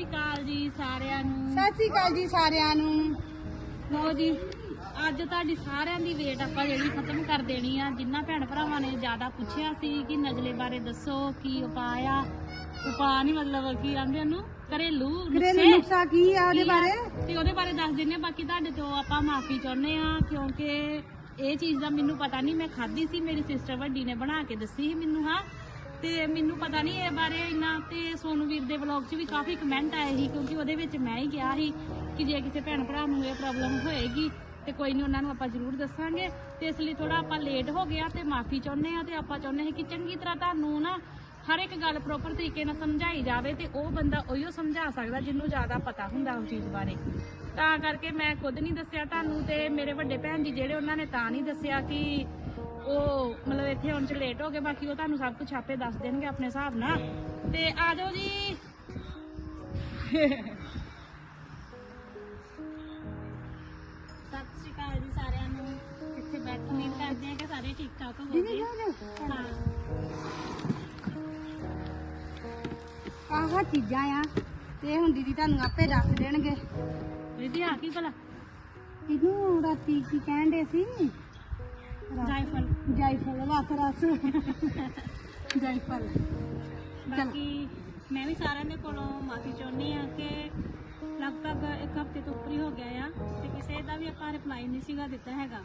ਸ਼੍ਰੀ ਅਕਾਲ ਜੀ ਸਾਰਿਆਂ ਨੂੰ। ਸਤਿ ਸ਼੍ਰੀ ਅਕਾਲ ਜੀ ਸਾਰਿਆਂ ਨੂੰ। ਲੋ ਜੀ ਅੱਜ ਤੁਹਾਡੀ ਸਾਰਿਆਂ ਦੀ ਵੇਟ ਆਪਾਂ ਜਿਹੜੀ ਖਤਮ ਕਰ ਦੇਣੀ ਆ। ਜਿੰਨਾ ਭੈਣ ਭਰਾਵਾਂ ਨੇ ਜ਼ਿਆਦਾ ਪੁੱਛਿਆ ਸੀ ਕਿ ਨਜ਼ਲੇ ਬਾਰੇ ਦੱਸੋ ਕੀ ਉਪਾਅ ਆ? ਉਪਾਅ ਨਹੀਂ ਮਤਲਬ ਕੀ ਆਂਦੇ ਉਹਨੂੰ ਘਰੇਲੂ ਘਰੇਲੂ ਨੁਕਸਾ ਕੀ ਆ ਉਹਦੇ? ਬਾਰੇ? ਤੇ ਉਹਦੇ ਬਾਰੇ ਦੱਸ ਦਿੰਨੇ ਆ ਬਾਕੀ ਤੁਹਾਡੇ ਤੋਂ ਆਪਾਂ ਮਾਫੀ ਚਾਹੁੰਦੇ ਆ ਕਿਉਂਕਿ ਇਹ ਚੀਜ਼ ਦਾ ਮੈਨੂੰ ਪਤਾ ਨਹੀਂ ਮੈਂ ਖਾਧੀ ਸੀ ਮੇਰੀ ਸਿਸਟਰ ਵੱਡੀ ਨੇ ਬਣਾ ਕੇ ਦੱਸੀ ਸੀ ਮੈਨੂੰ ਹਾਂ। ਤੇ ਮੈਨੂੰ ਪਤਾ ਨਹੀਂ ਇਹ ਬਾਰੇ ਇੰਨਾ, ਤੇ ਸੋਨੂ ਵੀਰ ਦੇ ਵਲੌਗ 'ਚ ਵੀ ਕਾਫੀ ਕਮੈਂਟ ਆਏ ਸੀ, ਕਿਉਂਕਿ ਉਹਦੇ ਵਿੱਚ ਮੈਂ ਹੀ ਕਿਹਾ ਸੀ ਕਿ ਜੇ ਕਿਸੇ ਭੈਣ ਭਰਾ ਨੂੰ ਇਹ ਪ੍ਰੋਬਲਮ ਹੋਏਗੀ, ਤੇ ਕੋਈ ਨਹੀਂ ਉਹਨਾਂ ਨੂੰ ਆਪਾਂ ਜ਼ਰੂਰ ਦੱਸਾਂਗੇ। ਤੇ ਇਸ ਲਈ ਥੋੜਾ ਆਪਾਂ ਲੇਟ ਹੋ ਗਿਆ ਤੇ ਮਾਫੀ ਚਾਹੁੰਦੇ ਆ, ਤੇ ਆਪਾਂ ਚਾਹੁੰਦੇ ਹਾਂ ਕਿ ਚੰਗੀ ਤਰ੍ਹਾਂ ਤੁਹਾਨੂੰ ਨਾ ਹਰ ਇੱਕ ਗੱਲ ਪ੍ਰੋਪਰ ਤਰੀਕੇ ਨਾਲ ਸਮਝਾਈ ਜਾਵੇ ਤੇ ਉਹ ਬੰਦਾ ਉਹੀਓ ਸਮਝਾ ਸਕਦਾ ਜਿਹਨੂੰ ਜ਼ਿਆਦਾ ਪਤਾ ਹੁੰਦਾ ਉਸ ਚੀਜ਼ ਬਾਰੇ। ਤਾਂ ਕਰਕੇ ਮੈਂ ਖੁਦ ਨਹੀਂ ਦੱਸਿਆ ਤੁਹਾਨੂੰ ਤੇ ਮੇਰੇ ਵੱਡੇ ਭੈਣ ਜੀ ਜਿਹੜੇ ਉਹਨਾਂ ਨੇ ਤਾਂ ਨਹੀਂ ਦੱਸਿਆ ਕਿ ਇੱਥੇ ਆਉਣ ਚ ਲੇਟ ਹੋ ਗਏ ਬਾਕੀ ਉਹ ਤੁਹਾਨੂੰ ਸਭ ਕੁਝ ਆਪੇ ਦੱਸ ਦੇਣਗੇ ਆਪਣੇ ਹਿਸਾਬ ਨਾਲ। ਤੇ ਆ ਜਾਓ ਜੀ। ਸਤਿ ਸ਼੍ਰੀ ਅਕਾਲ ਜੀ ਸਾਰਿਆਂ ਨੂੰ। ਇੱਥੇ ਬੈਠ ਉਮੀਦ ਕਰਦੇ ਹਾਂ ਕਿ ਸਾਰੇ ਠੀਕ ਠਾਕ ਹੋਵੋਗੇ। ਆਹ ਚੀਜ਼ਾਂ ਆ ਤੇ ਹੁਣ ਦੀਦੀ ਤੁਹਾਨੂੰ ਆਪੇ ਦੱਸ ਦੇਣਗੇ। ਦੀਦੀ ਆ ਕੀ ਭਲਾ? ਇਹਨੂੰ ਰਾਤੀ ਕੀ ਕਹਿੰਦੇ ਸੀ? ਜਾਇਫਲ। ਜਾਇਫਲ ਰਸ ਰਸ। ਜਾਇਫਲ। ਬਾਕੀ ਮੈਂ ਵੀ ਸਾਰਿਆਂ ਦੇ ਕੋਲੋਂ ਮਾਫੀ ਚਾਹੁੰਦੀ ਆ ਕਿ ਲਗਭਗ ਇੱਕ ਹਫ਼ਤੇ ਤੋਂ ਉੱਪਰ ਹੀ ਹੋ ਗਿਆ ਆ ਤੇ ਕਿਸੇ ਦਾ ਵੀ ਆਪਾਂ ਰਿਪਲਾਈ ਨਹੀਂ ਸੀਗਾ ਦਿੱਤਾ ਹੈਗਾ।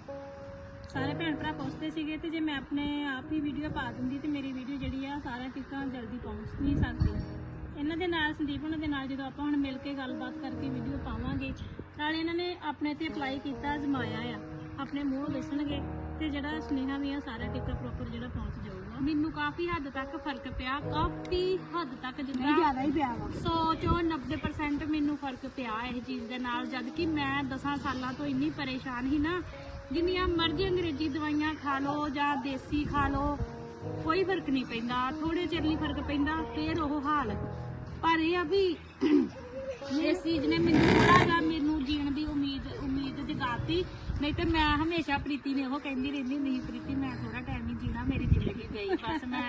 ਸਾਰੇ ਭੈਣ ਭਰਾ ਪੁੱਛਦੇ ਸੀਗੇ ਤੇ ਜੇ ਮੈਂ ਆਪਣੇ ਆਪ ਹੀ ਵੀਡੀਓ ਪਾ ਦਿੰਦੀ ਤੇ ਮੇਰੀ ਵੀਡੀਓ ਜਿਹੜੀ ਆ ਸਾਰਿਆਂ ਤੱਕ ਜਲਦੀ ਪਹੁੰਚ ਨਹੀਂ ਸਕਦੀ। ਇਹਨਾਂ ਦੇ ਨਾਲ ਸੰਦੀਪ ਉਹਨਾਂ ਦੇ ਨਾਲ ਜਦੋਂ ਆਪਾਂ ਹੁਣ ਮਿਲ ਕੇ ਗੱਲਬਾਤ ਕਰਕੇ ਵੀਡੀਓ ਪਾਵਾਂਗੇ ਨਾਲੇ ਇਹਨਾਂ ਨੇ ਆਪਣੇ ਤੇ ਅਪਲਾਈ ਕੀਤਾ ਅਜ਼ਮਾਇਆ ਆ। ਆਪਣੇ ਮੂੰਹ ਦੱਸਣਗੇ। ਤੇ ਜਿਹੜਾ ਸੁਨੇਹਾ ਵੀ ਆ ਸਾਰਾ ਤੱਕ ਪ੍ਰੋਪਰ ਜਿਹੜਾ ਪਹੁੰਚ ਜਾਊਗਾ। ਮੈਨੂੰ ਕਾਫੀ ਹੱਦ ਤੱਕ ਫ਼ਰਕ ਪਿਆ ਕਾਫੀ ਹੱਦ ਤੱਕ ਜਿੰਨਾ ਜ਼ਿਆਦਾ ਹੀ ਪਿਆ ਵਾ। 100 ਚੋਂ 90% ਮੈਨੂੰ ਫ਼ਰਕ ਪਿਆ ਇਸ ਚੀਜ਼ ਦੇ ਨਾਲ ਜਦ ਕਿ ਮੈਂ 10 ਸਾਲਾਂ ਤੋਂ ਇੰਨੀ ਪਰੇਸ਼ਾਨ ਸੀ ਨਾ ਜਿੰਨੀਆਂ ਮਰਜ਼ੀ ਅੰਗਰੇਜ਼ੀ ਦਵਾਈਆਂ ਖਾ ਲਓ ਜਾਂ ਦੇਸੀ ਖਾ ਲਓ ਕੋਈ ਫ਼ਰਕ ਨਹੀਂ ਪੈਂਦਾ ਥੋੜੇ ਚਿਰ ਲਈ ਫ਼ਰਕ ਪੈਂਦਾ ਫੇਰ ਉਹ ਹਾਲ। ਪਰ ਇਹ ਆ ਵੀ ਇਸ ਚੀਜ਼ ਨੇ ਮੈਨੂੰ ਥੋੜਾ ਜਿਹਾ ਮੈਨੂੰ ਜੀਣ ਦੀ ਉਮੀਦ ਉਮੀਦ ਜਗਾਤੀ ਨਹੀਂ ਤੇ ਮੈਂ ਹਮੇਸ਼ਾ ਪ੍ਰੀਤੀ ਨੇ ਉਹ ਕਹਿੰਦੀ ਰਹਿੰਦੀ ਹੁੰਦੀ ਸੀ ਪ੍ਰੀਤੀ ਮੈਂ ਥੋੜਾ ਟਾਈਮ ਹੀ ਜੀਣਾ ਮੇਰੀ ਜ਼ਿੰਦਗੀ ਗਈ। ਬਸ ਮੈਂ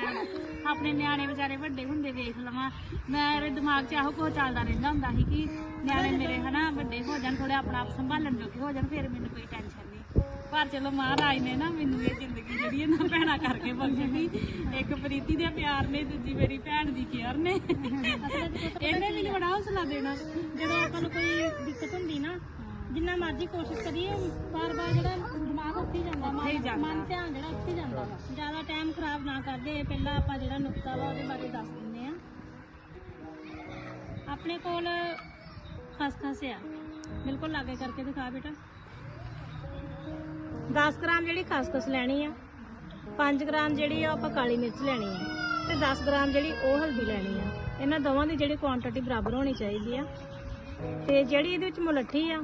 ਆਪਣੇ ਨਿਆਣੇ ਵਿਚਾਰੇ ਵੱਡੇ ਹੁੰਦੇ ਵੇਖ ਲਵਾਂ। ਮੇਰੇ ਦਿਮਾਗ 'ਚ ਇਹੋ ਕੁਝ ਚੱਲਦਾ ਰਹਿੰਦਾ ਹੁੰਦਾ ਸੀ ਕਿ ਨਿਆਣੇ ਮੇਰੇ ਹਨਾ ਵੱਡੇ ਹੋ ਜਾਣ ਥੋੜੇ ਆਪਣਾ ਆਪ ਸੰਭਾਲਣ ਜੋਗੇ ਹੋ ਜਾਣ ਫਿਰ ਮੈਨੂੰ ਕੋਈ ਟੈਨਸ਼ਨ ਨਹੀਂ। ਪਰ ਚਲੋ ਮਹਾਰਾਜ ਨੇ ਨਾ ਮੈਨੂੰ ਇਹ ਜ਼ਿੰਦਗੀ ਜਿਹੜੀ ਹੈ ਨਾ ਭੈਣਾ ਕਰਕੇ ਬਖਸ਼ੀ ਇੱਕ ਪ੍ਰੀਤੀ ਦੇ ਪਿਆਰ ਨੇ ਦੂਜੀ ਮੇਰੀ ਭੈਣ ਦੀ ਕੇਅਰ ਨੇ। ਇਹਨੇ ਮੈਨੂੰ ਬੜਾ ਹੌਸਲਾ ਦੇਣਾ। ਜਦੋਂ ਆਪਾਂ ਨੂੰ ਕੋਈ ਦਿੱਕਤ ਹੁੰਦੀ ਨਾ ਜਿੰਨਾ ਮਰਜ਼ੀ ਕੋਸ਼ਿਸ਼ ਕਰੀਏ ਬਾਰ-ਬਾਰ ਜਿਹੜਾ ਦਿਮਾਗ ਉੱਥੇ ਹੀ ਜਾਂਦਾ ਮਨ ਮਨ ਧਿਆਨ ਜਿਹੜਾ ਉੱਥੇ ਹੀ ਜਾਂਦਾ। ਵਾ ਜ਼ਿਆਦਾ ਟਾਈਮ ਖਰਾਬ ਨਾ ਕਰਦੇ ਪਹਿਲਾਂ ਆਪਾਂ ਜਿਹੜਾ ਨੁਕਤਾ ਵਾ ਉਹਦੇ ਬਾਰੇ ਦੱਸ ਦਿੰਦੇ ਆ ਆਪਣੇ ਕੋਲ ਖਸਖਸ ਆ। ਬਿਲਕੁਲ ਲਾਗੇ ਕਰਕੇ ਦਿਖਾ ਬੇਟਾ। 10 ਗ੍ਰਾਮ ਜਿਹੜੀ ਖਸਖਸ ਲੈਣੀ ਆ 5 ਗ੍ਰਾਮ ਜਿਹੜੀ ਆ ਆਪਾਂ ਕਾਲੀ ਮਿਰਚ ਲੈਣੀ ਆ ਤੇ 10 ਗ੍ਰਾਮ ਜਿਹੜੀ ਉਹ ਹਲਦੀ ਲੈਣੀ ਆ। ਇਹਨਾਂ ਦੋਵਾਂ ਦੀ ਜਿਹੜੀ ਕੁਆਂਟੀਟੀ ਬਰਾਬਰ ਹੋਣੀ ਚਾਹੀਦੀ ਆ। ਤੇ ਜਿਹੜੀ ਇਹਦੇ ਵਿੱਚ ਮੁਲੱਠੀ ਆ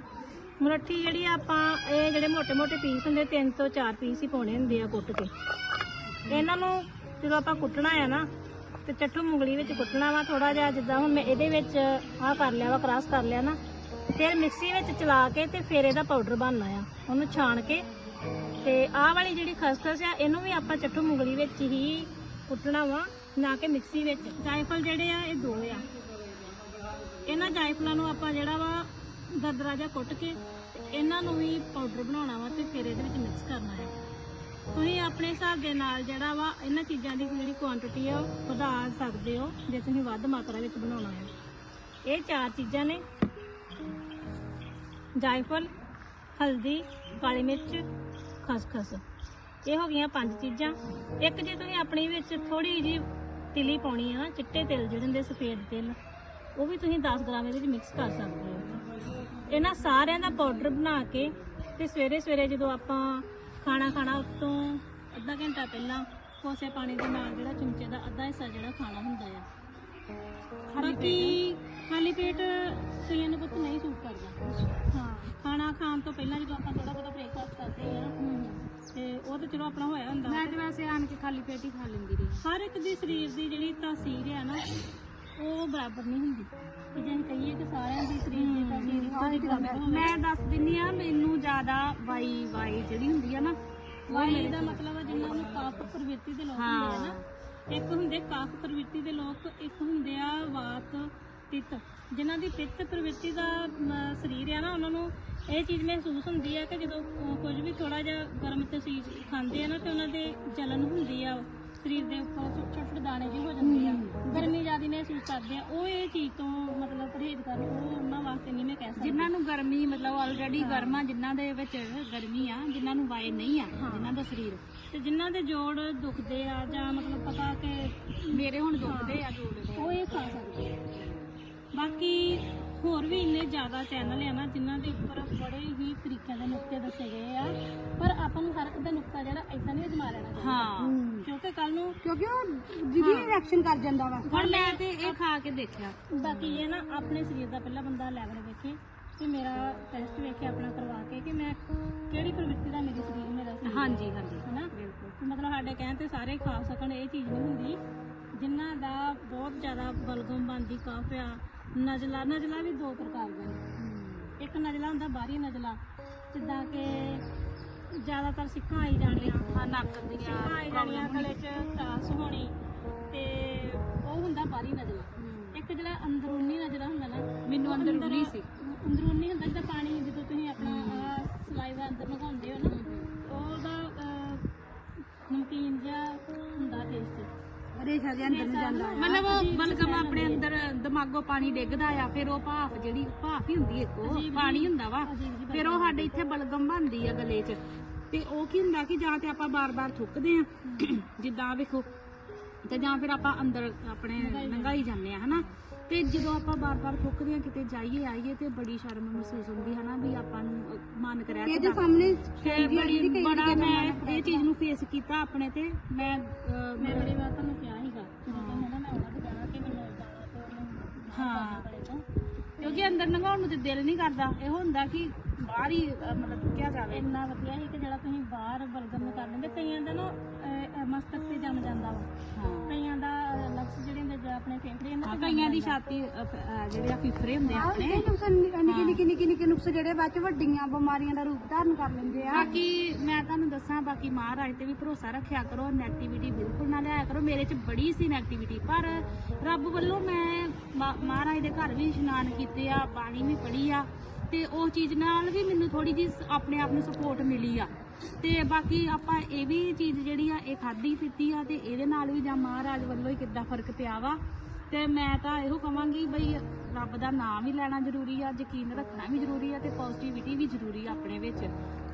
ਮੁਰੱਠੀ ਜਿਹੜੀ ਆਪਾਂ, ਇਹ ਜਿਹੜੇ ਮੋٹے-ਮੋٹے ਪੀਸ ਹੁੰਦੇ 3 ਤੋਂ 4 ਪੀਸ ਹੀ ਪਾਉਣੇ ਹੁੰਦੇ ਆ ਕੁੱਟ ਕੇ। ਇਹਨਾਂ ਨੂੰ ਜਦੋਂ ਆਪਾਂ ਕੁੱਟਣਾ ਆ ਨਾ, ਤੇ ਚੱਠੂ ਮੁਗਲੀ ਵਿੱਚ ਕੁੱਟਣਾ ਵਾ ਥੋੜਾ ਜਿਹਾ, ਜਿੱਦਾਂ ਹੁਣ ਮੈਂ ਇਹਦੇ ਵਿੱਚ ਆਹ ਕਰ ਲਿਆ ਵਾ ਕ੍ਰਾਸ ਕਰ ਲਿਆ ਨਾ ਫਿਰ ਮਿਕਸੀ ਵਿੱਚ ਚਲਾ ਕੇ ਤੇ ਫਿਰ ਇਹਦਾ ਪਾਊਡਰ ਬਣਨਾ ਆ। ਉਹਨੂੰ ਛਾਣ ਕੇ, ਤੇ ਆਹ ਵਾਲੀ ਜਿਹੜੀ ਖਸਖਸ ਆ, ਇਹਨੂੰ ਵੀ ਆਪਾਂ ਚੱਠੂ ਮੁਗਲੀ ਵਿੱਚ ਹੀ ਕੁੱਟਣਾ ਵਾ, ਨਾ ਕਿ ਮਿਕਸੀ ਵਿੱਚ। ਜਾਇਫਲ ਜਿਹੜੇ ਆ, ਇਹ ਦੋ ਆ। ਇਹਨਾਂ ਜਾਇਫਲਾਂ ਨੂੰ ਆਪਾਂ ਜਿਹੜਾ ਵਾ ਦਰਦਰਾ ਜਿਹਾ ਕੁੱਟ ਕੇ ਤੇ ਇਹਨਾਂ ਨੂੰ ਵੀ ਪਾਊਡਰ ਬਣਾਉਣਾ ਵਾ ਤੇ ਫਿਰ ਇਹਦੇ ਵਿੱਚ ਮਿਕਸ ਕਰਨਾ ਹੈ। ਤੁਸੀਂ ਆਪਣੇ ਹਿਸਾਬ ਦੇ ਨਾਲ ਜਿਹੜਾ ਵਾ ਇਹਨਾਂ ਚੀਜ਼ਾਂ ਦੀ ਜਿਹੜੀ ਕੁਆਂਟੀਟੀ ਆ ਉਹ ਵਧਾ ਸਕਦੇ ਹੋ ਜੇ ਤੁਸੀਂ ਵੱਧ ਮਾਤਰਾ ਵਿੱਚ ਬਣਾਉਣਾ ਹੈ। ਇਹ ਚਾਰ ਚੀਜ਼ਾਂ ਨੇ। ਜਾਇਫਲ, ਹਲਦੀ, ਕਾਲੀ ਮਿਰਚ, ਖਸਖਸ। ਇਹ ਹੋ ਗਈਆਂ ਪੰਜ ਚੀਜ਼ਾਂ। ਇੱਕ ਜੇ ਤੁਸੀਂ ਆਪਣੀ ਵਿੱਚ ਥੋੜੀ ਜਿਹੀ ਤਿਲੀ ਪਾਉਣੀ ਆ ਨਾ, ਚਿੱਟੇ ਤਿਲ ਜਿਹੜੇ ਹੁੰਦੇ ਸਫੇਦ ਤਿਲ, ਉਹ ਵੀ ਤੁਸੀਂ 10 ਗ੍ਰਾਮ ਇਹਦੇ ਵਿੱਚ ਮਿਕਸ ਕਰ ਸਕਦੇ ਹੋ। ਇਹਨਾਂ ਸਾਰਿਆਂ ਦਾ ਪਾਊਡਰ ਬਣਾ ਕੇ ਤੇ ਸਵੇਰੇ ਸਵੇਰੇ ਜਦੋਂ ਆਪਾਂ ਖਾਣਾ ਖਾਣਾ ਉਸ ਤੋਂ ਅੱਧਾ ਘੰਟਾ ਪਹਿਲਾਂ ਕੋਸੇ ਪਾਣੀ ਦੇ ਨਾਲ ਜਿਹੜਾ ਚਮਚੇ ਦਾ ਅੱਧਾ ਹਿੱਸਾ ਜਿਹੜਾ ਖਾਣਾ ਹੁੰਦਾ ਆ। ਬਾਕੀ ਖਾਲੀ ਪੇਟ ਕਈਆਂ ਨੂੰ ਪੁੱਤ ਨਹੀਂ ਸੂਟ ਕਰਦਾ। ਹਾਂ ਖਾਣਾ ਖਾਣ ਤੋਂ ਪਹਿਲਾਂ ਜਦੋਂ ਆਪਾਂ ਥੋੜਾ ਬਹੁਤਾ ਬ੍ਰੇਕਫਾਸਟ ਕਰਦੇ ਆ ਤੇ ਉਹ ਤਾਂ ਚਲੋ ਆਪਣਾ ਹੋਇਆ ਹੁੰਦਾ। ਮੈਂ ਤੇ ਵੈਸੇ ਆਣ ਕੇ ਖਾਲੀ ਪੇਟ ਹੀ ਖਾ ਲੈਂਦੀ ਰਹੀ। ਹਰ ਇੱਕ ਦੀ ਸਰੀਰ ਦੀ ਜਿਹੜੀ ਤਾਸੀਰ ਹੈ ਨਾ ਉਹ ਬਰਾਬਰ ਨਹੀਂ ਹੁੰਦੀ। ਤੇ ਜੇ ਅਸੀਂ ਕਹੀਏ ਕਿ ਸਾਰਿਆਂ ਦੀ ਸਰੀਰ ਦੀ ਤਾਸੀਰ ਇੱਕੋ ਜਿਹੀ ਬਰਾਬਰ ਹੋਵੇ। ਮੈਂ ਦੱਸ ਦਿੰਨੀ ਆ ਮੈਨੂੰ ਜ਼ਿਆਦਾ ਵਾਈ ਵਾਈ ਜਿਹੜੀ ਹੁੰਦੀ ਆ ਨਾ ਵਾਈ ਦਾ ਮਤਲਬ ਹੈ ਜਿਨ੍ਹਾਂ ਨੂੰ ਕਾਫ ਪ੍ਰਵਿਰਤੀ ਦੇ ਲੋਕ ਹੁੰਦੇ ਆ ਨਾ। ਇੱਕ ਹੁੰਦੇ ਕਾਫ ਪ੍ਰਵਿਰਤੀ ਦੇ ਲੋਕ ਇੱਕ ਹੁੰਦੇ ਆ ਵਾਤ ਪਿੱਤ। ਜਿਨ੍ਹਾਂ ਦੀ ਪਿੱਤ ਪ੍ਰਵਿਰਤੀ ਦਾ ਸਰੀਰ ਆ ਨਾ ਉਹਨਾਂ ਨੂੰ ਇਹ ਚੀਜ਼ ਮਹਿਸੂਸ ਹੁੰਦੀ ਆ ਕਿ ਜਦੋਂ ਕੁਝ ਵੀ ਥੋੜਾ ਜਿਹਾ ਗਰਮ ਤੇ ਚੀਜ਼ ਖਾਂਦੇ ਆ ਨਾ ਤੇ ਉਹਨਾਂ ਦੇ ਜਲਨ ਹੁੰਦੀ ਆ ਸਰੀਰ ਦੇ ਉੱਪਰ ਛੋਟੇ ਛੋਟੇ ਦਾਣੇ ਜਿਹੇ ਹੋ ਜਾਂਦੇ ਆ। ਗਰਮੀ ਜ਼ਿਆਦਾ ਮਹਿਸੂਸ ਕਰਦੇ ਆ। ਉਹ ਇਹ ਚੀਜ਼ ਤੋਂ ਮਤਲਬ ਪਰਹੇਜ਼ ਕਰਨ ਉਹ ਉਹਨਾਂ ਵਾਸਤੇ ਨਹੀਂ ਮੈਂ ਕਹਿ ਸਕਦੀ। ਜਿਨ੍ਹਾਂ ਨੂੰ ਗਰਮੀ ਮਤਲਬ ਆਲਰੇਡੀ ਗਰਮ ਜਿਨ੍ਹਾਂ ਦੇ ਵਿੱਚ ਗਰਮੀ ਆ ਜਿਨ੍ਹਾਂ ਨੂੰ ਵਾਏ ਨਹੀਂ ਆ ਜਿਨ੍ਹਾਂ ਦਾ ਸਰੀਰ। ਤੇ ਜਿਨ੍ਹਾਂ ਦੇ ਜੋੜ ਦੁਖਦੇ ਆ ਜਾਂ ਮਤਲਬ ਪਤਾ ਕਿ ਮੇਰੇ ਹੁਣ ਦੁਖਦੇ ਆ ਜੋੜ ਉਹ ਇਹ ਖਾ ਸਕਦੇ ਆ। ਬਾਕੀ ਹੋਰ ਵੀ ਇੰਨੇ ਜ਼ਿਆਦਾ ਚੈਨਲ ਆ ਨਾ ਜਿਨ੍ਹਾਂ ਦੇ ਉੱਪਰ ਬੜੇ ਹੀ ਤਰੀਕਿਆਂ ਦੇ ਨੁਕਤੇ ਦੱਸੇ ਗਏ ਆ। ਪਰ ਆਪਾਂ ਨੂੰ ਹਰ ਇੱਕ ਦਾ ਨੁਕਤਾ ਜਿਹੜਾ ਇਦਾਂ ਨਹੀਂ ਅਜਮਾ ਲੈਣਾ ਚਾਹੀਦਾ। ਹਾਂ। ਕਿਉਂਕਿ ਕੱਲ ਨੂੰ ਕਿਉਂਕਿ ਉਹ ਜਿਹਦੀ ਰਿਐਕਸ਼ਨ ਕਰ ਜਾਂਦਾ ਵਾ। ਹੁਣ ਮੈਂ ਤੇ ਇਹ ਖਾ ਕੇ ਦੇਖਿਆ। ਬਾਕੀ ਇਹ ਨਾ ਆਪਣੇ ਸਰੀਰ ਦਾ ਪਹਿਲਾਂ ਬੰਦਾ ਲੈਵਲ ਵੇਖੇ ਕਿ ਮੇਰਾ ਟੈਸਟ ਵੇਖੇ ਆਪਣਾ ਕਰਵਾ ਕੇ ਕਿ ਮੈਂ ਕਿਹੜੀ ਪ੍ਰਵਿਰਤੀ ਦਾ ਮੇਰੇ ਸਰੀਰ ਮੇਰਾ ਸਰੀਰ ਹਾਂਜੀ ਹਾਂਜੀ। ਹਨਾ? ਬਿਲਕੁਲ। ਮਤਲਬ ਸਾਡੇ ਕਹਿਣ ਤੇ ਸਾਰੇ ਖਾ ਸਕਣ ਇਹ ਚੀਜ਼ ਨਹੀਂ ਹੁੰਦੀ। ਜਿਨ੍ਹਾਂ ਦਾ ਬਹੁਤ ਜ਼ਿਆਦਾ ਬਲਗਮ ਬਣਦੀ ਕਾਫ ਆ ਨਜ਼ਲਾ ਨਜ਼ਲਾ ਵੀ ਦੋ ਪ੍ਰਕਾਰ ਦੇ ਨੇ। ਇੱਕ ਨਜ਼ਲਾ ਹੁੰਦਾ ਬਾਹਰੀ ਨਜ਼ਲਾ ਜਿੱਦਾਂ ਕਿ ਜ਼ਿਆਦਾਤਰ ਸਿੱਖਾਂ ਆਈ ਜਾਣੀਆਂ ਹਾਂ ਨੱਕ ਦੀਆਂ ਸਿੱਖਾਂ ਆਈ ਜਾਣੀਆਂ ਗਲੇ 'ਚ ਟਾਸ ਹੋਣੀ ਤੇ ਉਹ ਹੁੰਦਾ ਬਾਹਰੀ ਨਜ਼ਲਾ। ਇੱਕ ਜਿਹੜਾ ਅੰਦਰੂਨੀ ਨਜ਼ਲਾ ਹੁੰਦਾ ਨਾ ਮੈਨੂੰ ਅੰਦਰੂਨੀ ਸੀ। ਅੰਦਰੂਨੀ ਹੁੰਦਾ ਜਿੱਦਾਂ ਪਾਣੀ ਜਦੋਂ ਤੁਸੀਂ ਆਪਣਾ ਸਲਾਈਵਾ ਅੰਦਰ ਲਗਾਉਂਦੇ ਹੋ ਨਾ ਉਹਦਾ ਨਮਕੀਨ ਜਿਹਾ ਰੇਸ਼ਾ ਦੇ ਅੰਦਰ ਨੂੰ ਜਾਂਦਾ ਆ। ਮਤਲਬ smell ਆਪਣੇ ਅੰਦਰ ਦਿਮਾਗੋਂ ਪਾਣੀ ਡਿੱਗਦਾ ਆ ਫਿਰ ਉਹ ਭਾਫ ਜਿਹੜੀ ਭਾਫ ਹੀ ਹੁੰਦੀ ਇੱਕ ਉਹ ਪਾਣੀ ਹੁੰਦਾ ਵਾ। ਫਿਰ ਉਹ ਸਾਡੇ ਇੱਥੇ ਬਲਗਮ ਬਣਦੀ ਆ ਗਲੇ 'ਚ। ਤੇ ਉਹ ਕੀ ਹੁੰਦਾ ਕਿ ਜਾਂ ਤੇ ਆਪਾਂ ਬਾਰ-ਬਾਰ ਥੁੱਕਦੇ ਆ। ਜਿੱਦਾਂ ਵੇਖੋ ਤੇ ਜਾਂ ਫਿਰ ਆਪਾਂ ਅੰਦਰ ਆਪਣੇ ਨੰਗਾਈ ਜਾਂਦੇ ਆ ਹਨਾ? ਤੇ ਜਦੋਂ ਆਪਾਂ ਬਾਰ-ਬਾਰ ਥੁੱਕਦੇ ਆ ਕਿਤੇ ਜਾਈਏ ਆਈਏ ਤੇ ਬੜੀ ਸ਼ਰਮ ਮਹਿਸੂਸ ਹੁੰਦੀ ਹਨਾ ਵੀ ਆਪਾਂ ਨੂੰ ਮਨ ਕਰਿਆ ਇਹਦੇ ਸਾਹਮਣੇ ਬੜੀ ਬੜਾ ਮੈਂ ਇਹ ਚੀਜ਼ ਨੂੰ ਫੇਸ ਕੀਤਾ ਆਪਣੇ ਤੇ। ਮੈਂ ਮੈਂ ਬੜੀ ਵਾਰ ਤੁਹਾਨੂੰ ਕਿਹਾ ਸੀਗਾ ਜਦੋਂ ਤੋਂ ਨਾ ਮੈਂ ਉਹਨਾਂ ਦੇ ਕਹਿਣਾ ਕਿ ਮੈਨੂੰ ਜਾਣਾ ਤੇ ਹਾਂ। ਕਿਉਂਕਿ ਅੰਦਰ ਨੰਗਾਉਣ ਨੂੰ ਤੇ ਦਿਲ ਨਹੀਂ ਕਰਦਾ। ਇਹ ਹੁੰਦਾ ਕਿ ਬਾਹਰ ਹੀ ਮਤਲਬ ਥੁੱਕਿਆ ਜਾਵੇ। ਇੰਨਾ ਵਧੀਆ ਸੀ ਕਿ ਜਿਹੜਾ ਤੁਸੀਂ ਬਾਹਰ ਬਲਗਮ ਕਰ ਲੈਂਦੇ ਕਈਆਂ ਦਾ ਨਾ ਮਸਤਕ ਤੇ ਜੰਮ ਜਾਂਦਾ ਵਾ। ਆਪਣੇ ਫੇਫੜੇ ਇਹਨਾਂ ਹਾਂ, ਤੇ ਕਈਆਂ ਦੀ ਛਾਤੀ ਅ, ਫ- ਅ, ਜਿਹੜੇ ਆ ਫਿਫਰੇ ਹੁੰਦੇ ਆ ਆਪਣੇ। ਇਹ ਨੁਕਸ ਨਿੱਕੇ ਨਿੱਕੇ ਨਿੱਕੇ ਨਿੱਕੇ ਨੁਕਸ ਜਿਹੜੇ ਬਾਅਦ ਚ ਵੱਡੀਆਂ ਬਿਮਾਰੀਆਂ ਦਾ ਰੂਪ ਧਾਰਨ ਕਰ ਲੈਂਦੇ ਆ। ਬਾਕੀ ਮੈਂ ਤੁਹਾਨੂੰ ਦੱਸਾਂ ਬਾਕੀ ਮਹਾਰਾਜ ਤੇ ਵੀ ਭਰੋਸਾ ਰੱਖਿਆ ਕਰੋ ਨੈਗੇਟਿਵਿਟੀ ਬਿਲਕੁਲ ਨਾ ਲਿਆਇਆ ਕਰੋ। ਮੇਰੇ 'ਚ ਬੜੀ ਸੀ ਨੈਗੇਟਿਵਿਟੀ ਪਰ ਰੱਬ ਵੱਲੋਂ ਮੈਂ ਮਾ- ਮਹਾਰਾਜ ਦੇ ਘਰ ਵੀ ਇਸ਼ਨਾਨ ਕੀਤੇ ਆ ਬਾਣੀ ਵੀ ਪੜ੍ਹੀ ਆ। ਤੇ ਉਹ ਚੀਜ਼ ਨਾਲ ਵੀ ਮੈਨੂੰ ਥੋੜੀ ਜਿਹੀ ਸ- ਆਪਣੇ ਆਪ ਨੂੰ ਸਪੋਰਟ ਮਿਲੀ ਆ। ਤੇ ਬਾਕੀ ਆਪਾਂ ਇਹ ਵੀ ਚੀਜ਼ ਜਿਹੜੀ ਆ ਇਹ ਖਾਦੀ ਪੀਤੀ ਆ ਤੇ ਇਹਦੇ ਨਾਲ ਵੀ ਜਾਂ ਮਹਾਰਾਜ ਵੱਲੋਂ ਹੀ ਕਿੱਦਾਂ ਫ਼ਰਕ ਪਿਆ ਵਾ। ਤੇ ਮੈਂ ਤਾਂ ਇਹੋ ਕਵਾਂਗੀ ਬਈ ਰੱਬ ਦਾ ਨਾਮ ਵੀ ਲੈਣਾ ਜ਼ਰੂਰੀ ਆ ਯਕੀਨ ਰੱਖਣਾ ਵੀ ਜ਼ਰੂਰੀ ਆ ਤੇ ਪੋਜ਼ਿਟਿਵਿਟੀ ਵੀ ਜ਼ਰੂਰੀ ਆ ਆਪਣੇ ਵਿੱਚ।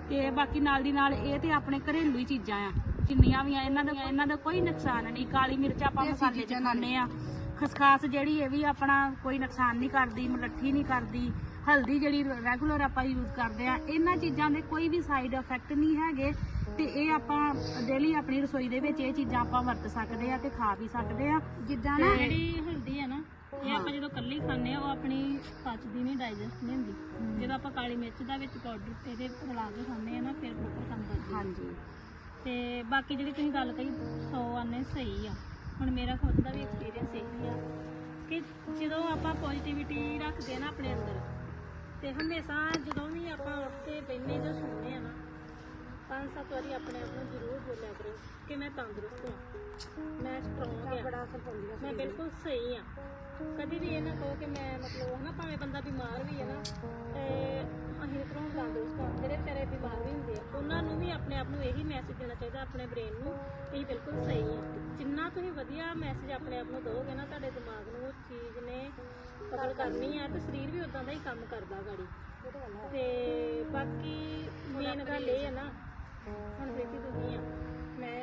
ਤੇ ਬਾਕੀ ਨਾਲ ਦੀ ਨਾਲ ਇਹ ਤੇ ਆਪਣੇ ਘਰੇਲੂ ਹੀ ਚੀਜ਼ਾਂ ਆ। ਜਿੰਨੀਆਂ ਵੀ ਆ ਇਹਨਾਂ ਦਾ ਇਹਨਾਂ ਦਾ ਕੋਈ ਨੁਕਸਾਨ ਨਹੀਂ। ਕਾਲੀ ਮਿਰਚ ਆਪਾਂ ਮਸਾਲੇ ਚ ਖਾਂਦੇ ਆ। ਖਸਖਾਸ ਜਿਹੜੀ ਇਹ ਵੀ ਆਪਣਾ ਕੋਈ ਨੁਕਸਾਨ ਨਹੀਂ ਕਰਦੀ ਮਲੱਠੀ ਨਹੀਂ ਕਰਦੀ ਹਲਦੀ ਜਿਹੜੀ ਰੈਗੂਲਰ ਆਪਾਂ ਯੂਜ਼ ਕਰਦੇ ਆ ਇਹਨਾਂ ਚੀਜ਼ਾਂ ਦੇ ਕੋਈ ਵੀ ਸਾਈਡ ਇਫੈਕਟ ਨਹੀਂ ਹੈਗੇ ਤੇ ਇਹ ਆਪਾਂ ਡੇਲੀ ਆਪਣੀ ਰਸੋਈ ਦੇ ਵਿੱਚ ਇਹ ਚੀਜ਼ਾਂ ਆਪਾਂ ਵਰਤ ਸਕਦੇ ਆ ਤੇ ਖਾ ਵੀ ਸਕਦੇ ਆ। ਜਿੱਦਾਂ ਨਾ ਜਿਹੜੀ ਹਲਦੀ ਹੈ ਨਾ ਇਹ ਆਪਾਂ ਜਦੋਂ ਕੱਲੀ ਖਾਂਦੇ ਆ ਉਹ ਆਪਣੀ ਪਚਦੀ ਨਹੀਂ ਡਾਈਜੈਸਟ ਨਹੀਂ ਹੁੰਦੀ। ਜਦੋਂ ਆਪਾਂ ਕਾਲੀ ਮਿਰਚ ਦਾ ਵਿੱਚ ਪਾਊਡਰ ਇਹਦੇ ਰਲਾ ਕੇ ਖਾਂਦੇ ਆ ਨਾ ਫਿਰ ਪ੍ਰੋਪਰ ਕੰਮ ਕਰਦੀ ਹਾਂਜੀ। ਤੇ ਬਾਕੀ ਜਿਹੜੀ ਤੁਸੀਂ ਗੱਲ ਕਹੀ 100 ਆਨੇ ਸਹੀ ਆ। ਹੁਣ ਮੇਰਾ ਖੁਦ ਦਾ ਵੀ ਐਕਸਪੀਰੀਅੰਸ ਇਹੀ ਆ ਕਿ ਜਦੋਂ ਆਪਾਂ ਪੋਜ਼ਿਟਿਵਿਟੀ ਰੱਖਦੇ ਆ ਨਾ ਆਪਣੇ ਅੰਦਰ ਤੇ ਹਮੇਸ਼ਾ ਜਦੋਂ ਵੀ ਆਪਾਂ ਉੱਠ ਕੇ ਬੈਠਨੇ ਜਾਂ ਸੌਂਦੇ ਆ ਨਾ ਪੰਜ ਸੱਤ ਵਾਰੀ ਆਪਣੇ ਆਪ ਨੂੰ ਜ਼ਰੂਰ ਬੋਲਿਆ ਕਰੋ ਕਿ ਮੈਂ ਤੰਦਰੁਸਤ ਹਾਂ ਮੈਂ ਸਟਰੋਂਗ ਹਾਂ ਬੜਾ ਅਸਰ ਪਾਉਂਦੀ ਆ ਮੈਂ ਬਿਲਕੁਲ ਸਹੀ ਆ ਕਦੀ ਵੀ ਇਹ ਨਾ ਕਹੋ ਕਿ ਮੈਂ ਮਤਲਬ ਹਨਾ ਭਾਵੇਂ ਬੰਦਾ ਬਿਮਾਰ ਵੀ ਹੈ ਨਾ ਤੇ ਅਸੀਂ ਤਰ੍ਹਾਂ ਤੰਦਰੁਸਤ ਆ ਜਿਹੜੇ ਵਿਚਾਰੇ ਬਿਮਾਰ ਵੀ ਹੁੰਦੇ ਆ, ਉਹਨਾਂ ਨੂੰ ਵੀ ਆਪਣੇ ਆਪ ਨੂੰ ਇਹੀ ਮੈਸੇਜ ਦੇਣਾ ਚਾਹੀਦਾ, ਆਪਣੇ ਬ੍ਰੇਨ ਨੂੰ ਕਿ ਬਿਲਕੁਲ ਸਹੀ ਆ ਜਿੰਨਾ ਤੁਸੀਂ ਵਧੀਆ ਮੈਸੇਜ ਆਪਣੇ ਆਪ ਨੂੰ ਦਿਓਗੇ ਨਾ, ਤੁਹਾਡੇ ਦਿਮਾਗ ਨੂੰ ਉਸ ਚੀਜ਼ ਨੇ ਪਕੜ ਕਰਨੀ ਆ ਤੇ ਸਰੀਰ ਵੀ ਉਦਾਂ ਦਾ ਹੀ ਕੰਮ ਕਰਦਾ ਗਾੜੀ। ਤੇ ਬਾਕੀ ਮੇਨ ਗੱਲ ਇਹ ਹੈ ਨਾ, ਹੁਣ ਵੇਖੀ ਤੁਸੀਂ ਮੈਂ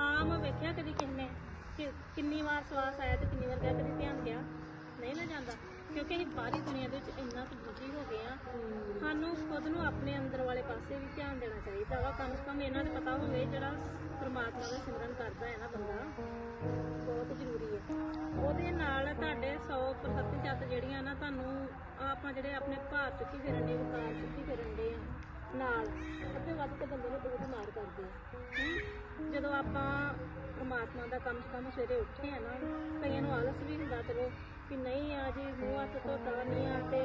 ਆਮ ਵੇਖਿਆ ਕਦੀ ਕਿਸੇ ਨੇ ਕਿ ਕਿੰਨੀ ਵਾਰ ਸਵਾਸ ਆਇਆ ਤੇ ਕਿੰਨੀ ਵਾਰ ਗਿਆ ਕਦੀ ਧਿਆਨ ਗਿਆ? ਨਹੀਂ ਨਾ ਜਾਂਦਾ। ਕਿਉਂਕਿ ਅਸੀਂ ਬਾਹਰੀ ਦੁਨੀਆ ਦੇ ਵਿੱਚ ਇੰਨਾ ਕੁ ਬਿਜ਼ੀ ਹੋ ਗਏ ਆ ਸਾਨੂੰ ਖੁਦ ਨੂੰ ਆਪਣੇ ਅੰਦਰ ਵਾਲੇ ਪਾਸੇ ਵੀ ਧਿਆਨ ਦੇਣਾ ਚਾਹੀਦਾ ਵਾ। ਕਮ ਸੇ ਕਮ ਇਹਨਾਂ ਨੂੰ ਪਤਾ ਹੋਵੇ ਜਿਹੜਾ ਪ੍ਰਮਾਤਮਾ ਦਾ ਸਿਮਰਨ ਕਰਦਾ ਹੈ ਨਾ ਬੰਦਾ। ਬਹੁਤ ਜ਼ਰੂਰੀ ਹੈ। ਉਹਦੇ ਨਾਲ ਤੁਹਾਡੇ 100% ਜੱਤ ਜਿਹੜੀਆਂ ਨਾ ਤੁਹਾਨੂੰ ਆਪਾਂ ਜਿਹੜੇ ਆਪਣੇ ਭਾਰ ਚੁੱਕੀ ਫਿਰਨ ਦੇ, ਵਕਾਰ ਚੁੱਕੀ ਫਿਰਨ ਦੇ ਆ, ਨਾਲ ਅੱਧੇ ਵੱਧ ਕੇ ਬੰਦੇ ਨੂੰ ਬਹੁਤ ਮਾਰ ਕਰਦੇ ਆ। ਜਦੋਂ ਆਪਾਂ ਪ੍ਰਮਾਤਮਾ ਦਾ ਕੰਮ ਕੰਮ ਸਵੇਰੇ ਉੱਠੇ ਆ ਨਾ, ਕਈਆਂ ਨੂੰ ਆਲਸ ਵੀ ਹੁੰਦਾ, ਚਲੋ ਕਿ ਨਹੀਂ ਆ ਜੀ, ਮੂੰਹ ਹੱਥ ਧੋਤਾ ਨਹੀਂ ਆ ਤੇ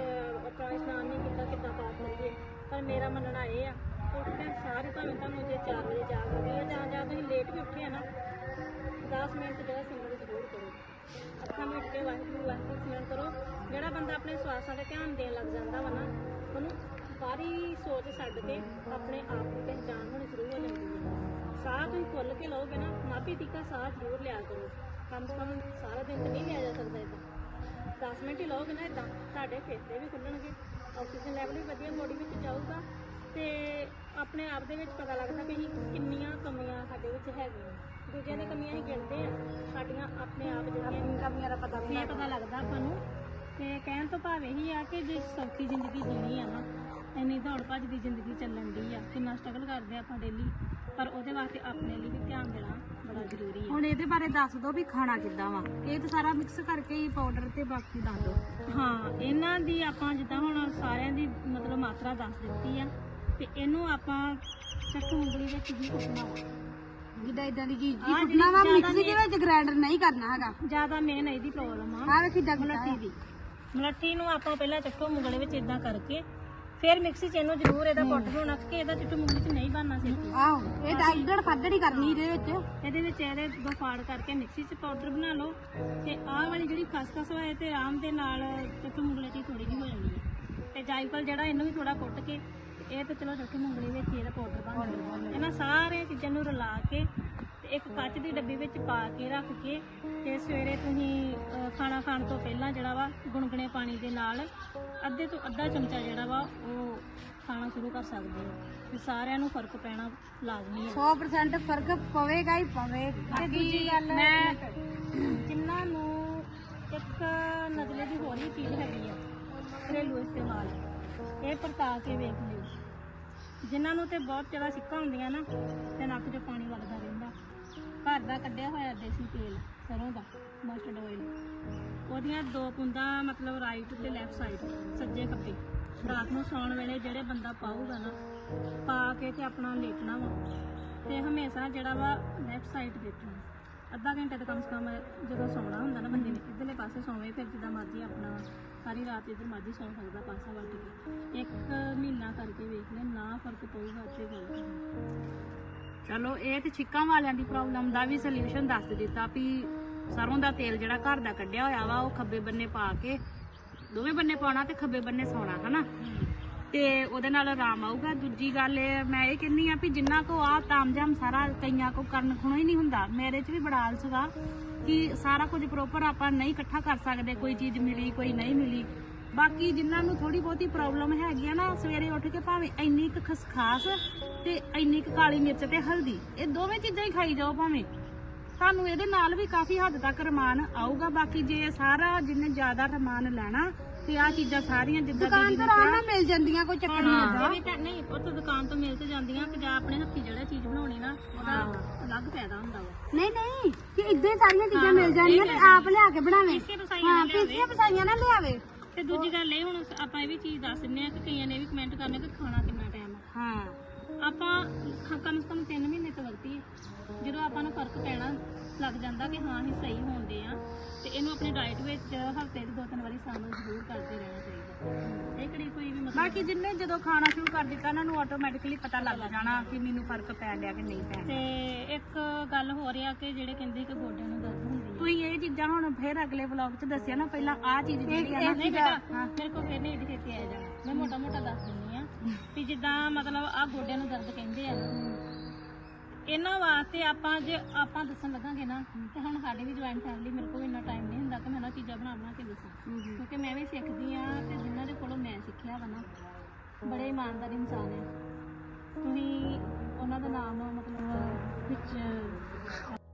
ਆਪਣਾ ਇਸ਼ਨਾਨ ਨਹੀਂ ਕੀਤਾ, ਕਿੱਦਾਂ ਪਾਠ ਕਰੀਏ? ਪਰ ਮੇਰਾ ਮੰਨਣਾ ਇਹ ਆ ਉੱਠਦੇ ਸਾਰੇ ਭਾਵੇਂ ਤੁਹਾਨੂੰ ਜੇ 4 ਵਜੇ ਜਾਗ ਆਉਂਦੀ ਹੈ ਜਾਂ ਜਾਂ ਤੁਸੀਂ ਲੇਟ ਵੀ ਉੱਠੇ ਆ ਨਾ 10 ਮਿੰਟ ਜਿਹੜਾ ਸਿਮਰਨ ਜ਼ਰੂਰ ਕਰੋ। ਅੱਖਾਂ ਮੀਟ ਕੇ ਵਾਹਿਗੁਰੂ ਵਾਹਿਗੁਰੂ ਸਿਮਰਨ ਕਰੋ। ਜਿਹੜਾ ਬੰਦਾ ਆਪਣੇ ਸਵਾਸਾਂ ਤੇ ਧਿਆਨ ਦੇਣ ਲੱਗ ਜਾਂਦਾ ਵਾ ਨਾ, ਉਹਨੂੰ ਬਾਹਰੀ ਸੋਚ ਛੱਡ ਕੇ ਆਪਣੇ ਆਪ ਨੂੰ ਪਹਿਚਾਣ ਹੋਣੀ ਸ਼ੁਰੂ ਹੋ ਜਾਂਦੀ ਹੈ। ਸਾਹ ਤੁਸੀਂ ਖੁੱਲ ਕੇ ਲਓਗੇ ਨਾ, ਮਾਪੀ ਟੀਕਾ ਸਾਹ ਜ਼ਰੂਰ ਲਿਆ ਕਰੋ। ਕਮ ਸੇ ਕਮ ਸਾਰਾ ਦਿਨ ਤਾਂ ਨਹੀਂ ਲਿਆ ਜਾ ਸਕਦਾ ਇਦਾਂ 10 ਮਿੰਟ ਹੀ ਲਓਗੇ ਨਾ ਇਦਾਂ ਤੁਹਾਡੇ ਫੇਫੜੇ ਵੀ ਖੁੱਲਣਗੇ ਆਕਸੀਜਨ ਲੈਵਲ ਵੀ ਵਧੀਆ ਬੋਡੀ ਵਿੱਚ ਜਾਊਗਾ ਤੇ ਆਪਣੇ ਆਪ ਦੇ ਵਿੱਚ ਪਤਾ ਲੱਗਦਾ ਕਿ ਅਸੀਂ ਕਿੰਨੀਆਂ ਕਮੀਆਂ ਸਾਡੇ ਵਿੱਚ ਹੈਗੀਆਂ। ਦੂਜਿਆਂ ਦੀਆਂ ਕਮੀਆਂ ਅਸੀਂ ਗਿਣਦੇ ਆ ਸਾਡੀਆਂ ਆਪਣੇ ਆਪ ਜਿਹੜੀਆਂ ਕਮੀਆਂ ਦਾ ਪਤਾ ਫੇਰ ਪਤਾ ਲੱਗਦਾ ਆਪਾਂ ਨੂੰ। ਤੇ ਕਹਿਣ ਤੋਂ ਭਾਵ ਇਹੀ ਆ ਕਿ ਜੇ ਸੌਖੀ ਜ਼ਿੰਦਗੀ ਜੀਣੀ ਆ ਨਾ ਇੰਨੀ ਦੌੜ ਭੱਜ ਦੀ ਜ਼ਿੰਦਗੀ ਚੱਲਣ ਦੀ ਆ ਕਿੰਨਾ ਸਟਰਗਲ ਕਰਦੇ ਆ ਆਪਾਂ ਡੇਲੀ ਪਰ ਉਹਦੇ ਵਾਸਤੇ ਆਪਣੇ ਲਈ ਵੀ ਧਿਆਨ ਦੇਣਾ। ਬੜਾ ਜ਼ਰੂਰੀ ਆ। ਹੁਣ ਇਹਦੇ ਬਾਰੇ ਦੱਸ ਦਿਓ ਵੀ ਖਾਣਾ ਕਿੱਦਾਂ ਵਾ। ਇਹ ਤਾਂ ਸਾਰਾ ਮਿਕਸ ਕਰਕੇ ਹੀ ਪਾਊਡਰ ਤੇ ਬਾਕੀ ਦੱਸ ਦਿਓ ਹਾਂ ਇਹਨਾਂ ਦੀ ਆਪਾਂ ਜਿੱਦਾਂ ਹੁਣ ਸਾਰਿਆਂ ਦੀ ਮਤਲਬ ਮਾਤਰਾ ਦੱਸ ਦਿੱਤੀ ਆ ਤੇ ਇਹਨੂੰ ਆਪਾਂ ਚੱਕੂ ਉਂਗਲੀ ਵਿੱਚ ਹੀ ਕੁੱਟਣਾ ਵਾ। ਜਿੱਦਾਂ ਇਦਾਂ ਦੀ ਚੀਜ਼ ਆਹ ਜਿਹੜੀ ਕੁੱਟਣਾ ਵਾ? ਮਿਕਸੀ ਦੇ ਵਿੱਚ ਗ੍ਰਾਈਂਡਰ ਨਹੀਂ ਕਰਨਾ ਹੈਗਾ। ਜ਼ਿਆਦਾ ਮੇਨ ਇਹਦੀ ਪ੍ਰੋਬਲਮ ਆ। ਆਹ ਵੇਖੀ ਕਿੱਦਾਂ ਮਲੱਠੀ ਦੀ। ਮਲੱਠੀ ਨੂੰ ਆਪਾਂ ਪਹਿਲਾਂ ਚੱਟੂ ਮੁੰਗਲੇ ਵਿੱਚ ਇਦਾਂ ਕਰਕੇ ਫਿਰ ਮਿਕਸੀ 'ਚ ਇਹਨੂੰ ਜ਼ਰੂਰ ਇਹਦਾ ਕੁੱਟ ਹੋਣਾ ਕਿ ਇਹਦਾ ਚੱਟੂ ਮੁੰਗਲੀ 'ਚ ਨਹੀਂ ਬਣਨਾ ਛੇਤੀ ਆਹੋ ਇਹ ਡਾਈਡਰ ਫੱਡੜ ਹੀ ਕਰਨੀ ਇਹਦੇ ਵਿੱਚ। ਇਹਦੇ ਵਿੱਚ ਇਹਦੇ ਦੋ ਫਾੜ ਕਰਕੇ ਮਿਕਸੀ 'ਚ ਪਾਊਡਰ ਬਣਾ ਲਓ ਤੇ ਆਹ ਵਾਲੀ ਜਿਹੜੀ ਖਸਖਸ ਹੋਏ ਤੇ ਆਰਾਮ ਦੇ ਨਾਲ ਚੱਟੂ ਮੁੰਗਲੇ 'ਚ ਥੋੜੀ ਜਿਹੀ ਹੋ ਹੈ। ਤੇ ਜਾਇਫਲ ਜਿਹੜਾ ਇਹਨੂੰ ਵੀ ਥੋੜਾ ਕੁੱਟ ਕੇ ਇਹ ਤੇ ਚਲੋ ਚੱਟੂ ਮੁੰਗਲੇ ਵਿੱਚ ਇਹਦਾ ਪਾਊਡਰ ਬਣ ਜਾਂਦਾ। ਇਹਨਾਂ ਸਾਰੀਆਂ ਚੀਜ਼ਾਂ ਨੂੰ ਰਲਾ ਕੇ ਤੇ ਇੱਕ ਕੱਚ ਦੀ ਡੱਬੀ ਵਿੱਚ ਪਾ ਕੇ ਰੱਖ ਕੇ ਤੇ ਸਵੇਰੇ ਤੁਸੀਂ ਖਾਣਾ ਖਾਣ ਤੋਂ ਪਹਿਲਾਂ ਜਿਹੜਾ ਵਾ ਗੁਨਗੁਨੇ ਪਾਣੀ ਦੇ ਨਾਲ ਅੱਧੇ ਤੋਂ ਅੱਧਾ ਚਮਚਾ ਜਿਹੜਾ ਵਾ ਉਹ ਖਾਣਾ ਸ਼ੁਰੂ ਕਰ ਸਕਦੇ ਹੋ। ਤੇ ਸਾਰਿਆਂ ਨੂੰ ਫ਼ਰਕ ਪੈਣਾ ਲਾਜ਼ਮੀ ਹੈ। 100% ਫ਼ਰਕ ਪਵੇਗਾ ਹੀ ਪਵੇਗਾ। ਤੇ ਦੂਜੀ ਗੱਲ ਮੈਂ ਜਿਨ੍ਹਾਂ ਨੂੰ ਇੱਕ ਨਜ਼ਲੇ ਦੀ ਹੋਰ ਵੀ ਚੀਜ਼ ਹੈਗੀ ਆ ਘਰੇਲੂ ਇਸਤੇਮਾਲ ਇਹ ਪਰਤਾ ਕੇ ਵੇਖ ਲਿਓ। ਜਿਨ੍ਹਾਂ ਨੂੰ ਤੇ ਬਹੁਤ ਜ਼ਿਆਦਾ ਸਿੱਕਾਂ ਹੁੰਦੀਆਂ ਨਾ ਤੇ ਨੱਕ 'ਚ ਪਾਣੀ ਵਗਦਾ ਰਹਿੰਦਾ। ਘਰ ਦਾ ਕੱਢਿਆ ਹੋਇਆ ਦੇਸੀ ਤੇਲ ਸਰੋਂ ਦਾ ਮਸਟਰਡ ਆਇਲ ਉਹਦੀਆਂ ਦੋ ਪੁੰਦਾਂ, ਮਤਲਬ ਰਾਈਟ ਤੇ ਲੈਫਟ ਸਾਈਡ ਸੱਜੇ ਖੱਬੇ। ਰਾਤ ਨੂੰ ਸੌਣ ਵੇਲੇ ਜਿਹੜੇ ਬੰਦਾ ਪਾਊਗਾ ਨਾ, ਪਾ ਕੇ ਤੇ ਆਪਣਾ ਲੇਟਣਾ ਵਾ। ਤੇ ਹਮੇਸ਼ਾ ਜਿਹੜਾ ਵਾ ਲੈਫਟ ਸਾਈਡ ਲੇਟਣਾ ਅੱਧਾ ਘੰਟੇ ਤੋਂ ਕਮ ਸੇ ਕਮ ਜਦੋਂ ਸੌਣਾ ਹੁੰਦਾ ਨਾ ਬੰਦੇ ਨੇ, ਇਧਰਲੇ ਪਾਸੇ ਸੌਵੇ, ਫਿਰ ਜਿੱਦਾਂ ਮਰਜ਼ੀ ਆਪਣਾ, ਸਾਰੀ ਰਾਤ ਜਿੱਧਰ ਮਰਜ਼ੀ ਸੌਂ ਸਕਦਾ ਪਾਸਾ ਵੱਟ ਕੇ। ਇੱਕ ਮਹੀਨਾ ਕਰਕੇ ਵੇਖ ਲੈ, ਨਾ ਫ਼ਰਕ ਪਊਗਾ ਤੇ ਗੱਲ ਚਲੋ, ਇਹ ਤੇ ਛਿੱਕਾਂ ਵਾਲਿਆਂ ਦੀ ਪ੍ਰੋਬਲਮ ਦਾ ਵੀ ਸੋਲੂਸ਼ਨ ਦੱਸ ਦਿੱਤਾ ਵੀ ਸਰੋਂ ਦਾ ਤੇਲ ਜਿਹੜਾ ਘਰ ਦਾ ਕੱਢਿਆ ਹੋਇਆ ਵਾ, ਉਹ ਖੱਬੇ ਬੰਨੇ ਪਾ ਕੇ, ਦੋਵੇਂ ਬੰਨੇ ਪਾਉਣਾ ਤੇ ਖੱਬੇ ਬੰਨੇ ਸੌਣਾ, ਹਨਾ? ਤੇ ਉਹਦੇ ਨਾਲ ਆਰਾਮ ਆਊਗਾ। ਦੂਜੀ ਗੱਲ ਇਹ, ਮੈਂ ਇਹ ਕਹਿੰਨੀ ਆ ਵੀ ਜਿੰਨਾ ਕੋ ਆ ਤਾਮਜਾਮ ਸਾਰਾ ਕਈਆਂ ਕੋ ਕਰਨ ਖੁਣੋ ਹੀ ਨਹੀਂ ਹੁੰਦਾ। ਮੇਰੇ 'ਚ ਵੀ ਬੜਾ ਆਲਸ ਗਾ ਕਿ ਸਾਰਾ ਕੁਝ ਪ੍ਰੋਪਰ ਆਪਾਂ ਨਹੀਂ ਇਕੱਠਾ ਕਰ ਸਕਦੇ, ਕੋਈ ਚੀਜ਼ ਮਿਲੀ, ਕੋਈ ਨਹੀਂ ਮਿਲੀ। ਬਾਕੀ ਜਿਨ੍ਹਾਂ ਨੂੰ ਥੋੜੀ ਬਹੁਤੀ ਪ੍ਰੋਬਲਮ ਹੈਗੀ ਆ ਨਾ, ਸਵੇਰੇ ਉੱਠ ਕੇ ਭਾਵੇਂ ਇੰਨੀ ਕੁ ਖਸਖਾਸ ਤੇ ਇੰਨੀ ਕੁ ਕਾਲੀ ਮਿਰਚ ਤੇ ਹਲਦੀ, ਇਹ ਦੋਵੇਂ ਚੀਜ਼ਾਂ ਹੀ ਖਾਈ ਜਾਓ ਭਾਵੇਂ। ਤੁਹਾਨੂੰ ਇਹਦੇ ਨਾਲ ਵੀ ਕਾਫੀ ਹੱਦ ਤੱਕ ਰਮਾਨ ਆਊਗਾ। ਬਾਕੀ ਜੇ ਸਾਰਾ ਜਿੰਨੇ ਜ਼ਿਆਦਾ ਰਮਾਨ ਲੈਣਾ ਤੇ ਆ ਚੀਜ਼ਾਂ ਸਾਰੀਆਂ ਜਿੱਦਾਂ ਦੁਕਾਨ ਤੋਂ ਨੇ ਆਰਾਮ ਨਾਲ ਮਿਲ ਜਾਂਦੀਆਂ ਕੋਈ ਚੱਕਰ ਨਹੀਂ ਹੁੰਦਾ ਵੀ ਤਾਂ ਨਹੀਂ ਉਹ ਤਾਂ ਦੁਕਾਨ ਤੋਂ ਮਿਲ ਤੇ ਜਾਂਦੀਆਂ ਕਿ ਜਾਂ ਆਪਣੇ ਹੱਥੀ ਜਿਹੜਾ ਚੀਜ਼ ਬਣਾਉਣੀ ਨਾ ਉਹਦਾ ਅਲੱਗ ਫਾਇਦਾ ਹੁੰਦਾ ਵਾ। ਨਹੀਂ ਨਹੀਂ ਕਿ ਇਦਾਂ ਹੀ ਸਾਰੀਆਂ ਚੀਜ਼ਾਂ ਮਿਲ ਜਾਣੀਆਂ ਤੇ ਆਪ ਲਿਆ ਕੇ ਬਣਾਵੇ। ਹਾਂ ਪੀਸੀਆਂ ਪਸਾਈਆਂ ਨਾ ਲਿਆਵੇ। ਤੇ ਦੂਜੀ ਗੱਲ ਇਹ ਹੁਣ ਆਪਾਂ ਇਹ ਵੀ ਚੀਜ਼ ਦੱਸ ਦਿੰਨੇ ਆ ਕਿ ਕਈਆਂ ਨੇ ਵੀ ਕਮੈਂਟ ਕਰਨੇ ਕਿ ਖਾਣਾ ਕਿੰਨਾ ਟਾਈਮ ਹਾਂ। ਆਪਾਂ ਕਮ ਸੇ ਕਮ 3 ਮਹੀਨੇ ਤੋਂ ਨੂੰ ਫ਼ਰਕ ਪੈਣਾ ਲੱਗ ਜਾਂਦਾ ਕਿ ਹਾਂ ਅਸੀਂ ਸਹੀ ਹੋਣਦੇ ਆ ਤੇ ਇਹਨੂੰ ਆਪਣੀ ਡਾਈਟ ਵਿੱਚ ਹਫ਼ਤੇ 'ਚ ਦੋ ਤਿੰਨ ਵਾਰੀ ਸਾਨੂੰ ਜ਼ਰੂਰ ਕਰਦੇ ਰਹਿਣਾ ਚਾਹੀਦਾ। ਇਹ ਕਿਹੜੀ ਕੋਈ ਵੀ ਮਤਲਬ ਬਾਕੀ ਜਿੰਨੇ ਜਦੋਂ ਖਾਣਾ ਸ਼ੁਰੂ ਕਰ ਦਿੱਤਾ ਉਹਨਾਂ ਨੂੰ ਆਟੋਮੈਟਿਕਲੀ ਪਤਾ ਲੱਗ ਜਾਣਾ ਕਿ ਮੈਨੂੰ ਫ਼ਰਕ ਪੈ ਲਿਆ ਕਿ ਨਹੀਂ ਪੈ ਤੇ ਇੱਕ ਗੱਲ ਹੋ ਰਿਹਾ ਕਿ ਜਿਹੜੇ ਕਹਿੰਦੇ ਕਿ ਗੋਡਿਆਂ ਨੂੰ ਦਰਦ ਹੁੰਦੀ ਹੈ ਤੁਸੀਂ ਇਹ ਚੀਜ਼ਾਂ ਹੁਣ ਫੇਰ ਅਗਲੇ ਵਲੌਗ 'ਚ ਦੱਸਿਆ ਨਾ ਪਹਿਲਾਂ ਆਹ ਚੀਜ਼ ਜਿਹੜੀ ਆ ਨਾ ਨਹੀਂ ਬੇਟਾ ਮੇਰੇ ਕੋਲ ਫਿਰ ਨਹੀਂ ਛੇਤੀ ਆਇਆ ਜਾਣਾ। ਮੈਂ ਮੋਟਾ ਮੋਟਾ ਦੱਸ ਦਿੰਦੀ ਆ ਵੀ ਜਿੱਦਾਂ ਮਤਲਬ ਆ ਗੋਡਿਆਂ ਨੂੰ ਦਰਦ ਕਹਿੰਦੇ ਆ। ਇਹਨਾਂ ਵਾਸਤੇ ਆਪਾਂ ਜੇ ਆਪਾਂ ਦੱਸਣ ਲੱਗਾਂਗੇ ਨਾ ਤੇ ਹੁਣ ਸਾਡੀ ਵੀ ਜੁਆਇੰਟ ਫੈਮਿਲੀ ਮੇਰੇ ਕੋਲ ਇੰਨਾ ਟਾਈਮ ਨਹੀਂ ਹੁੰਦਾ ਕਿ ਮੈਂ ਉਹਨਾਂ ਚੀਜ਼ਾਂ ਬਣਾ ਬਣਾ ਕੇ ਦੱਸਾਂ। ਕਿਉਂਕਿ ਮੈਂ ਵੀ ਸਿੱਖਦੀ ਆ ਤੇ ਜਿਨ੍ਹਾਂ ਦੇ ਕੋਲੋਂ ਮੈਂ ਸਿੱਖਿਆ ਵਾ ਨਾ ਬੜੇ ਇਮਾਨਦਾਰ ਇਨਸਾਨ ਆ ਤੁਸੀਂ ਉਹਨਾਂ ਦਾ ਨਾਮ ਮਤਲਬ ਵਿੱਚ